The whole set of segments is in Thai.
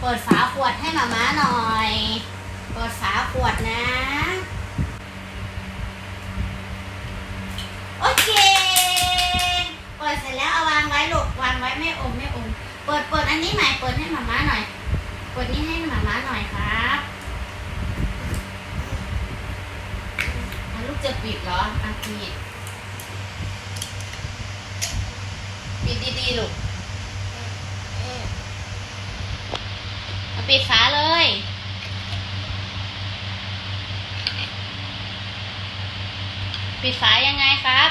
เปิดฝาขวดให้หมาม้าหน่อย เปิดฝาขวดนะ โอเค เปิดเสร็จแล้วเอาวางไว้ลูกวางไว้ไม่อมไม่อม เปิดเปิดอันนี้ใหม่เปิดให้หมาม้าหน่อย เปิดนี้ให้หมาม้าหน่อยครับลูกจะปิดเหรออะปิด ปิดดีๆลูกเอา ปิดฝาเลย ปิดฝายังไงครับ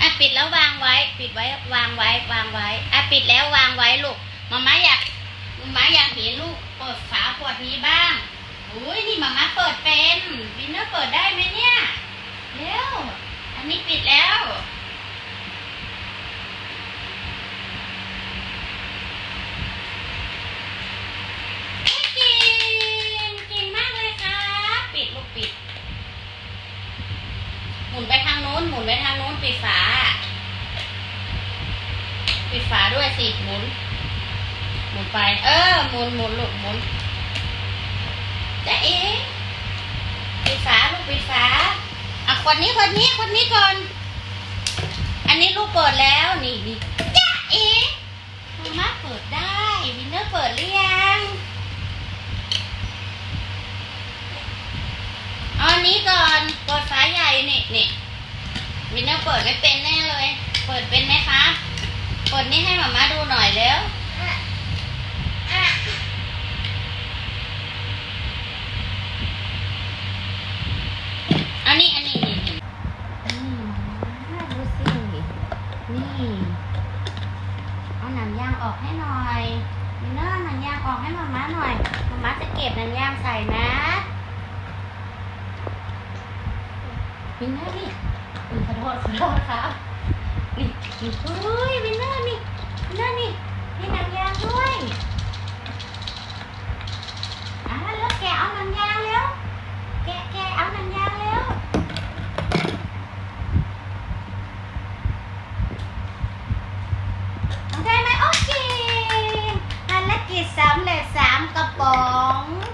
อะปิดแล้ววางไว้ ปิดไว้วางไว้ วางไว้ อะปิดแล้ววางไว้ลูกมาม่าอยากมาม่าอยากเห็นลูกเปิดฝาขวดนี้บ้างอุ้ยนี่มาม่าเปิดเป็นวินเนอร์เปิดได้ เร็ว อันนี้ปิดแล้วเก่งเก่งมากเลยครับ ปิดลูกปิด หมุนไปทางนู้น หมุนไปทางนู้น ปิดฝา ปิดฝาด้วยสิ หมุน หมุนไป เออ หมุนหมุนลูกหมุนจะเอ๋ปิดฝาลูกปิดฝา คนนี้คนนี้คนนี้ก่อน อันนี้ลูกเปิดแล้วนี่นี่จะเอ๋มาม่าเปิดได้วินเนอร์เปิดหรือยังอันนี้ก่อนเปิดฝาใหญ่นี่นี่วินเนอร์เปิดไม่เป็นแน่เลย เปิดเป็นไหมคะเปิดนี่ให้มาม่าดูหน่อยแล้ว อันนี้อันนี้นี่นี่นี่ดูสินี่ เอาหนังยางออกให้หน่อยมินเนอร์หนังยางออกให้มาม่าหน่อยมาม่าจะเก็บหนังยางใส่นะมินเนอร์นี่ขอโทษขอโทษครับนี่นี่เฮ้ยมินเนอร์นี่วินเนอร์นี่มีหนังยางด้วยอะแล้วแกะเอาหนังยางแล้ว แกะแกะเอาหนังยางแล้วทำได้ไหมโอเคภารกิจ สำเร็จสามกระป๋อง